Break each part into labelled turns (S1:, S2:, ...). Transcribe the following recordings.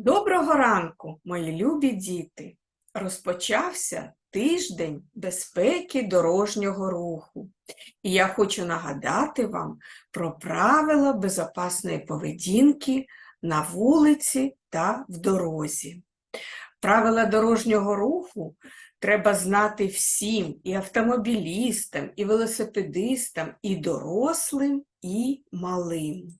S1: Доброго ранку, мої любі діти! Розпочався тиждень безпеки дорожнього руху. І я хочу нагадати вам про правила безопасної поведінки на вулиці та в дорозі. Правила дорожнього руху треба знати всім і автомобілістам, і велосипедистам, і дорослим, і малим.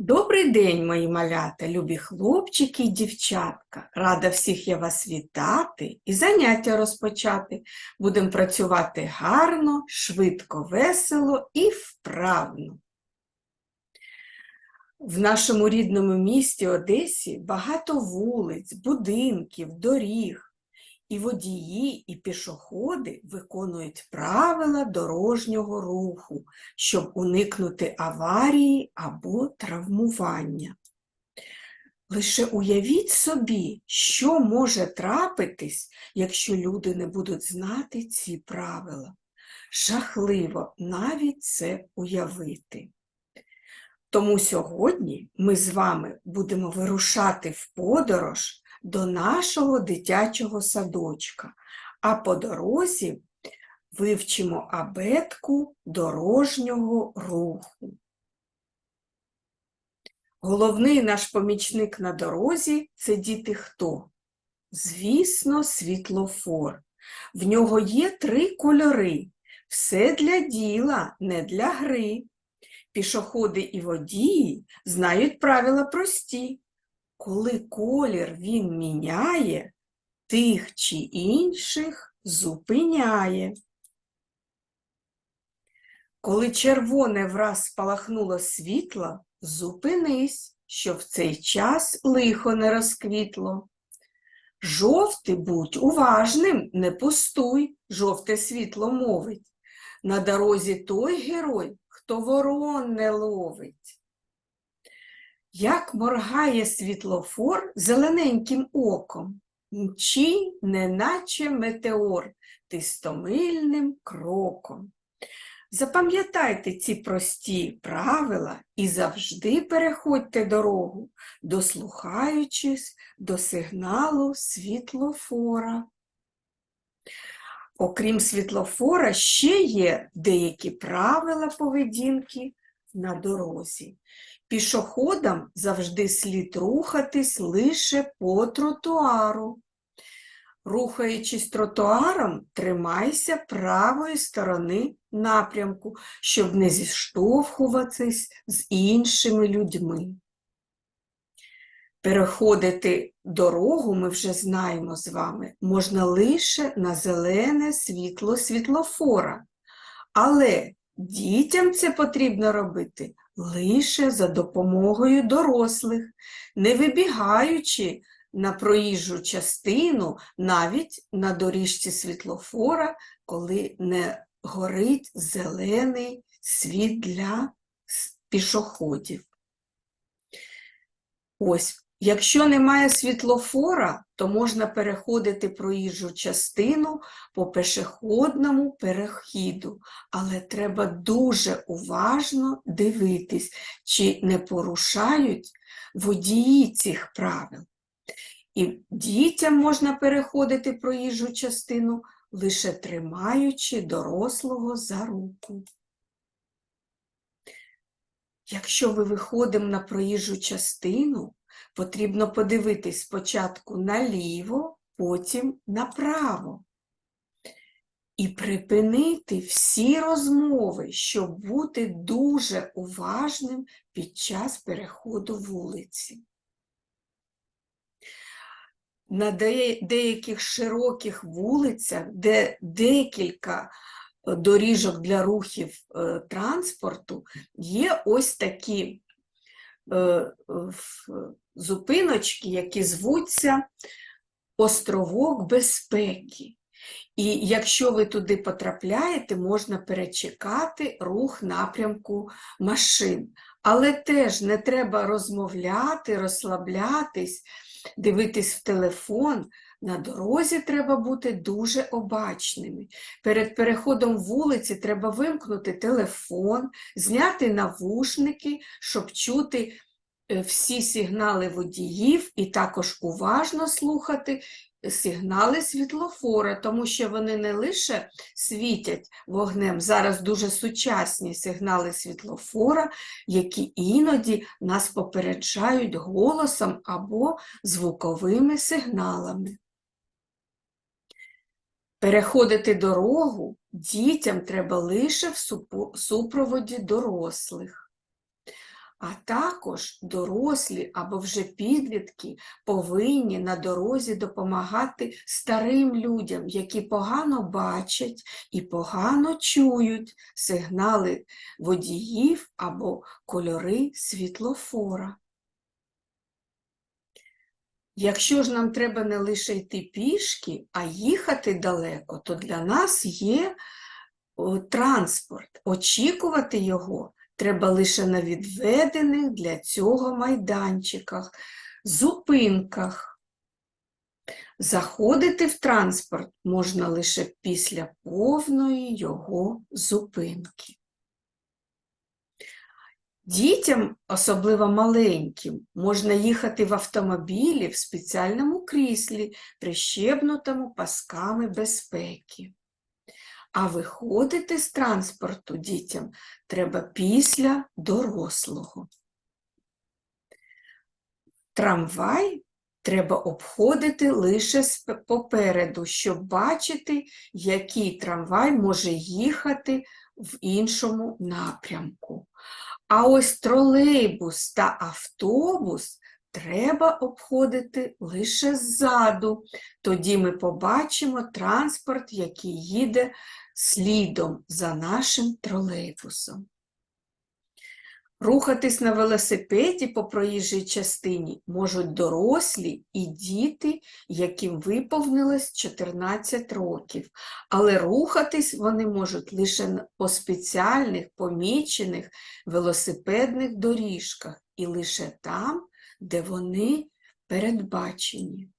S1: Добрий день, мої малята, любі хлопчики і дівчатка. Рада всіх я вас вітати і заняття розпочати. Будемо працювати гарно, швидко, весело і вправно. В нашому рідному місті Одесі багато вулиць, будинків, доріг. І водії, і пішоходи виконують правила дорожнього руху, щоб уникнути аварії або травмування. Лише уявіть собі, що може трапитись, якщо люди не будуть знати ці правила. Жахливо навіть це уявити. Тому сьогодні ми з вами будемо вирушати в подорож до нашого дитячого садочка, а по дорозі вивчимо абетку дорожнього руху. Головний наш помічник на дорозі це діти хто? Звісно, світлофор. В нього є три кольори. Все для діла, не для гри. Пішоходи і водії знають правила прості. Коли колір він міняє, тих чи інших зупиняє. Коли червоне враз спалахнуло світло, зупинись, що в цей час лихо не розквітло. Жовтий будь уважним, не пустуй, жовте світло мовить. На дорозі той герой, хто ворон не ловить. Як моргає світлофор зелененьким оком, мчи, неначе метеор, тистомильним кроком. Запам'ятайте ці прості правила і завжди переходьте дорогу, дослухаючись до сигналу світлофора. Окрім світлофора, ще є деякі правила поведінки на дорозі. Пішоходам завжди слід рухатись лише по тротуару. Рухаючись тротуаром, тримайся правої сторони напрямку, щоб не зіштовхуватись з іншими людьми. Переходити дорогу, ми вже знаємо з вами, можна лише на зелене світло світлофора. Але дітям це потрібно робити лише за допомогою дорослих, не вибігаючи на проїжджу частину навіть на доріжці світлофора, коли не горить зелений світ для пішоходів. Ось, якщо немає світлофора, то можна переходити проїжджу частину по пешеходному перехіду, але треба дуже уважно дивитись, чи не порушають водії цих правил. І дітям можна переходити проїжджу частину, лише тримаючи дорослого за руку. Якщо ми виходимо на проїжджу частину, потрібно подивитись спочатку наліво, потім направо. І припинити всі розмови, щоб бути дуже уважним під час переходу вулиці. На деяких широких вулицях, де декілька доріжок для рухів е, транспорту, є ось такі е, зупиночки, які звуться островок безпеки. І якщо ви туди потрапляєте, можна перечекати рух напрямку машин. Але теж не треба розмовляти, розслаблятись, дивитись в телефон, На дорозі треба бути дуже обачними. Перед переходом вулиці треба вимкнути телефон, зняти навушники, щоб чути всі сигнали водіїв і також уважно слухати сигнали світлофора, тому що вони не лише світять вогнем, зараз дуже сучасні сигнали світлофора, які іноді нас попереджають голосом або звуковими сигналами. Переходити дорогу дітям треба лише в супроводі дорослих. А також дорослі або вже підлітки повинні на дорозі допомагати старим людям, які погано бачать і погано чують сигнали водіїв або кольори світлофора. Якщо ж нам треба не лише йти пішки, а їхати далеко, то для нас є транспорт. Очікувати його треба лише на відведених для цього майданчиках, зупинках. Заходити в транспорт можна лише після повної його зупинки. Дітям, особливо маленьким, можна їхати в автомобілі в спеціальному кріслі, прищебнутому пасками безпеки. А виходити з транспорту дітям треба після дорослого. Трамвай треба обходити лише попереду, щоб бачити, який трамвай може їхати в іншому напрямку. А ось тролейбус та автобус треба обходити лише ззаду. Тоді ми побачимо транспорт, який їде слідом за нашим тролейбусом. Рухатись на велосипеді по проїжджій частині можуть дорослі і діти, яким виповнилось 14 років, але рухатись вони можуть лише по спеціальних помічених велосипедних доріжках і лише там, де вони передбачені.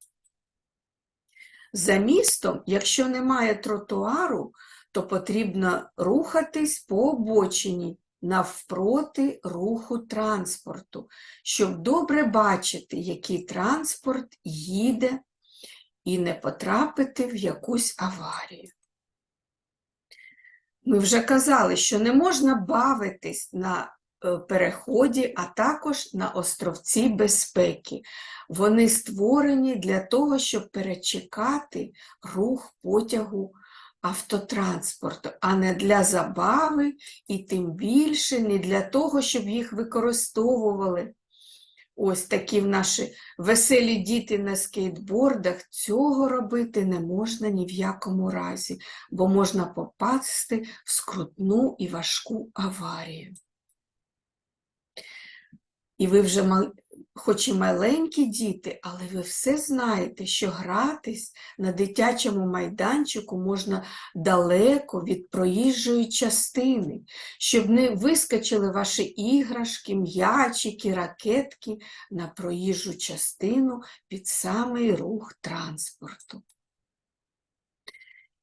S1: За містом, якщо немає тротуару, то потрібно рухатись по обочині навпроти руху транспорту, щоб добре бачити, який транспорт їде, і не потрапити в якусь аварію. Ми вже казали, що не можна бавитись на переході, а також на островці безпеки. Вони створені для того, щоб перечекати рух потягу автотранспорту, а не для забави і тим більше не для того, щоб їх використовували. Ось такі в наші веселі діти на скейтбордах. Цього робити не можна ні в якому разі, бо можна попасти в скрутну і важку аварію. І ви вже мал- хоч і маленькі діти, але ви все знаєте, що гратись на дитячому майданчику можна далеко від проїжджої частини, щоб не вискочили ваші іграшки, м'ячики, ракетки на проїжджу частину під самий рух транспорту.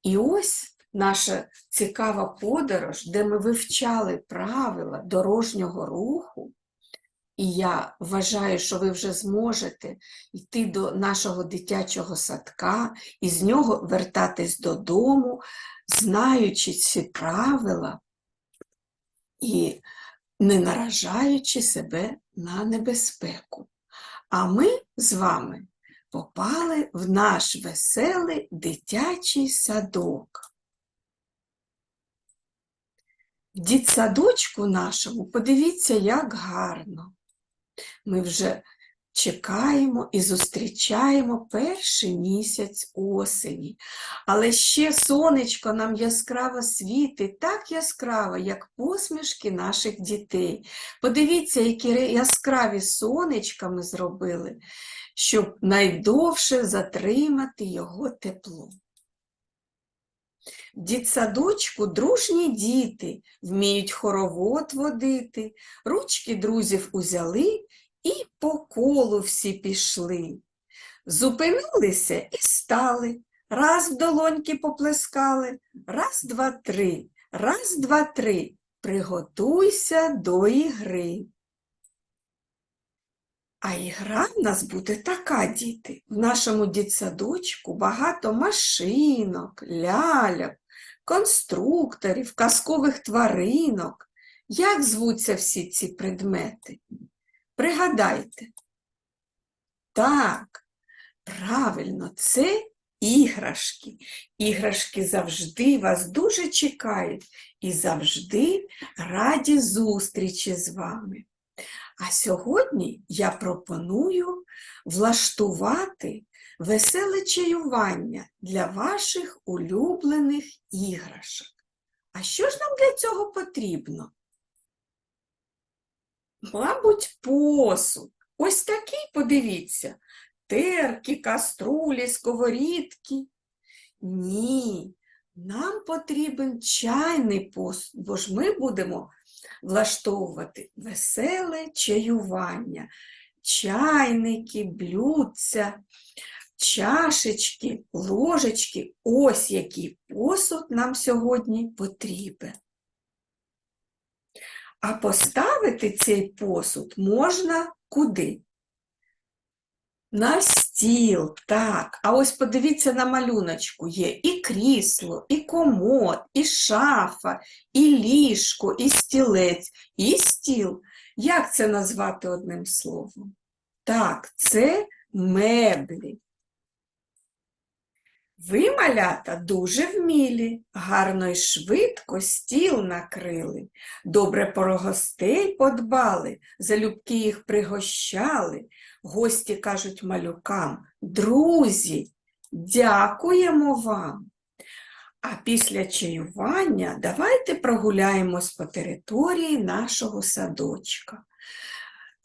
S1: І ось наша цікава подорож, де ми вивчали правила дорожнього руху. І я вважаю, що ви вже зможете йти до нашого дитячого садка і з нього вертатись додому, знаючи ці правила і не наражаючи себе на небезпеку. А ми з вами попали в наш веселий дитячий садок. В дітсадочку нашому подивіться, як гарно. Ми вже чекаємо і зустрічаємо перший місяць осені. Але ще сонечко нам яскраво світить, так яскраво, як посмішки наших дітей. Подивіться, які яскраві сонечка ми зробили, щоб найдовше затримати його тепло. В дітсадочку дружні діти вміють хоровод водити, ручки друзів узяли по колу всі пішли. Зупинилися і стали. Раз в долоньки поплескали, раз, два, три, раз, два, три. Приготуйся до ігри. А ігра в нас буде така, діти. В нашому дітсадочку багато машинок, ляльок, конструкторів, казкових тваринок. Як звуться всі ці предмети? Пригадайте. Так, правильно, це іграшки. Іграшки завжди вас дуже чекають і завжди раді зустрічі з вами. А сьогодні я пропоную влаштувати веселе чаювання для ваших улюблених іграшок. А що ж нам для цього потрібно? Мабуть, посуд. Ось такий, подивіться, терки, каструлі, сковорідки. Ні, нам потрібен чайний посуд, бо ж ми будемо влаштовувати веселе чаювання, чайники, блюдця, чашечки, ложечки. Ось який посуд нам сьогодні потрібен. А поставити цей посуд можна куди? На стіл, так. А ось подивіться на малюночку. Є і крісло, і комод, і шафа, і ліжко, і стілець, і стіл. Як це назвати одним словом? Так, це меблі. Ви, малята, дуже вмілі, гарно й швидко стіл накрили, добре про гостей подбали, залюбки їх пригощали. Гості кажуть малюкам, друзі, дякуємо вам. А після чаювання давайте прогуляємось по території нашого садочка.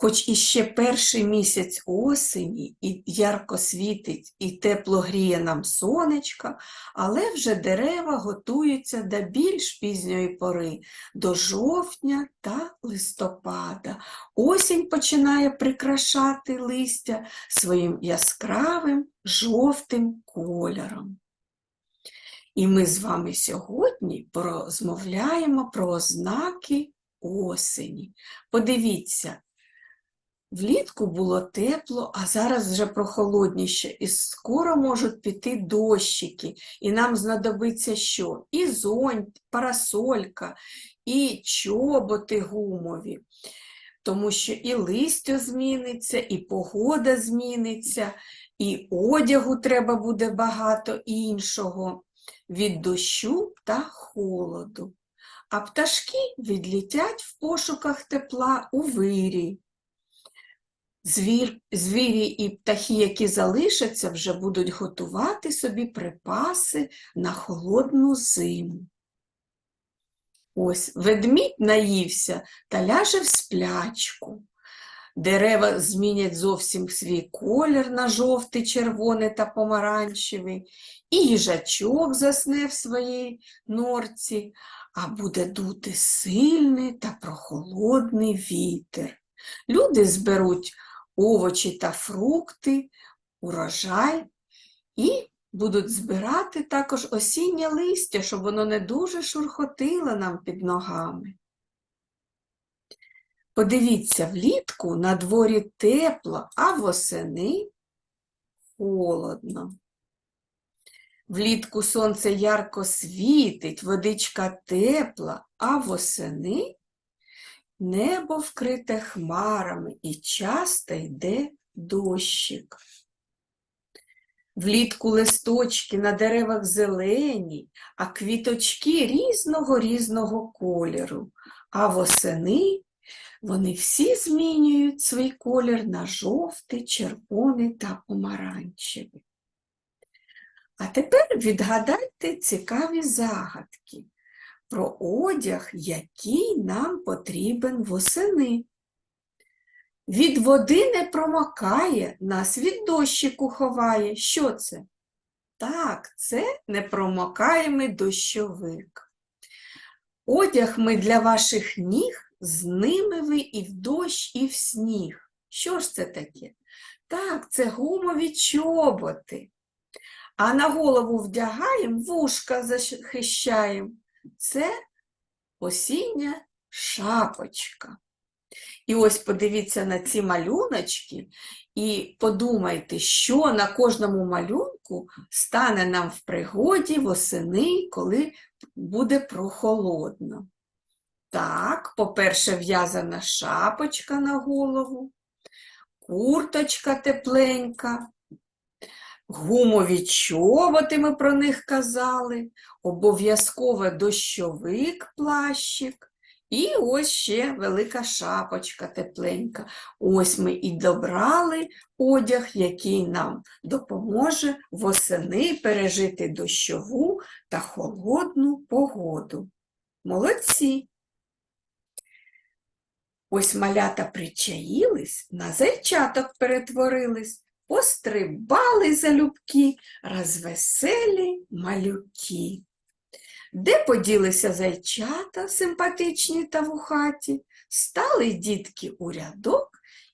S1: Хоч іще перший місяць осені, і ярко світить, і тепло гріє нам сонечко, але вже дерева готуються до більш пізньої пори, до жовтня та листопада. Осінь починає прикрашати листя своїм яскравим жовтим кольором. І ми з вами сьогодні порозмовляємо про ознаки осені. Подивіться, Влітку було тепло, а зараз вже прохолодніше, і скоро можуть піти дощики, і нам знадобиться що? І зонт, парасолька, і чоботи гумові, тому що і листя зміниться, і погода зміниться, і одягу треба буде багато іншого від дощу та холоду. А пташки відлітять в пошуках тепла у вирій. Звір, звірі і птахи, які залишаться, вже будуть готувати собі припаси на холодну зиму. Ось ведмідь наївся та ляже в сплячку. Дерева змінять зовсім свій колір на жовтий, червоний та помаранчевий, і їжачок засне в своїй норці, а буде дути сильний та прохолодний вітер. Люди зберуть овочі та фрукти, урожай і будуть збирати також осіннє листя, щоб воно не дуже шурхотило нам під ногами. Подивіться, влітку на дворі тепло, а восени холодно. Влітку сонце ярко світить, водичка тепла, а восени Небо вкрите хмарами і часто йде дощик. Влітку листочки на деревах зелені, а квіточки різного різного кольору, а восени вони всі змінюють свій колір на жовтий, червоний та помаранчевий. А тепер відгадайте цікаві загадки про одяг, який нам потрібен восени. Від води не промокає, нас від дощику ховає. Що це? Так, це непромокаємий дощовик. Одяг ми для ваших ніг, з ними ви і в дощ, і в сніг. Що ж це таке? Так, це гумові чоботи. А на голову вдягаємо, вушка захищаємо. Це осіння шапочка. І ось подивіться на ці малюночки і подумайте, що на кожному малюнку стане нам в пригоді восени, коли буде прохолодно. Так, по-перше, в'язана шапочка на голову, курточка тепленька, гумові чоботи, ми про них казали, обов'язково дощовик плащик. І ось ще велика шапочка тепленька. Ось ми і добрали одяг, який нам допоможе восени пережити дощову та холодну погоду. Молодці! Ось малята причаїлись, на зайчаток перетворились, пострибали залюбки, розвеселі малюки. Де поділися зайчата симпатичні та вухаті, стали дітки у рядок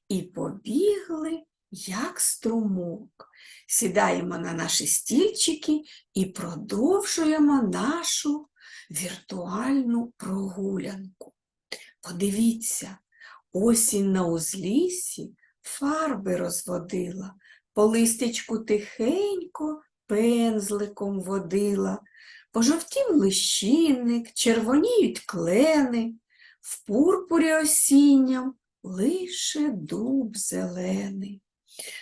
S1: і побігли, як струмок. Сідаємо на наші стільчики і продовжуємо нашу віртуальну прогулянку. Подивіться, осінь на узліссі фарби розводила, по листячку тихенько пензликом водила. Пожовтів лищинник, червоніють клени, в пурпурі осінням лише дуб зелений.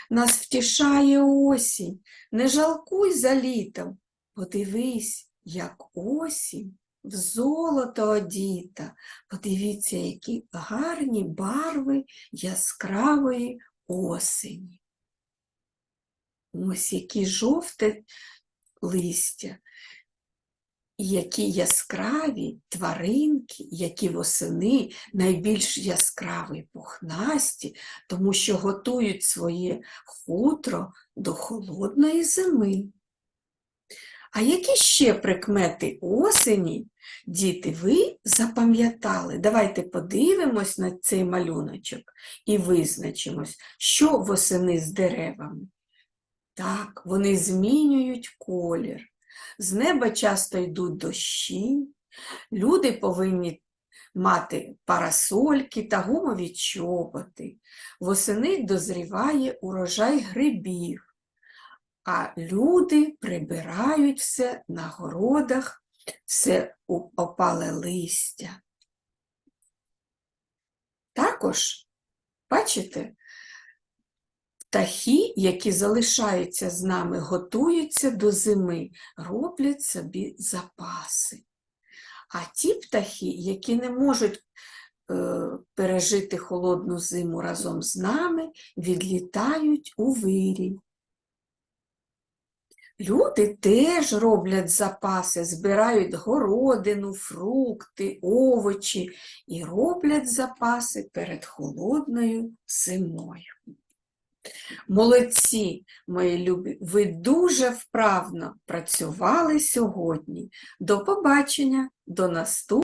S1: Нас втішає осінь, не жалкуй за літом, подивись, як осінь в золото одіта. Подивіться, які гарні барви яскравої осені. Ось які жовте листя. Які яскраві тваринки, які восени найбільш яскраві пухнасті, тому що готують своє хутро до холодної зими. А які ще прикмети осені, діти, ви запам'ятали? Давайте подивимось на цей малюночок і визначимось, що восени з деревами. Так, вони змінюють колір. З неба часто йдуть дощі, люди повинні мати парасольки та гумові чоботи. Восени дозріває урожай грибів, а люди прибирають все на городах, все опале листя. Також, бачите, Птахи, які залишаються з нами, готуються до зими, роблять собі запаси. А ті птахи, які не можуть е, пережити холодну зиму разом з нами, відлітають у вирій. Люди теж роблять запаси, збирають городину, фрукти, овочі і роблять запаси перед холодною зимою. Молодці, мої любі, ви дуже вправно працювали сьогодні. До побачення, до наступного.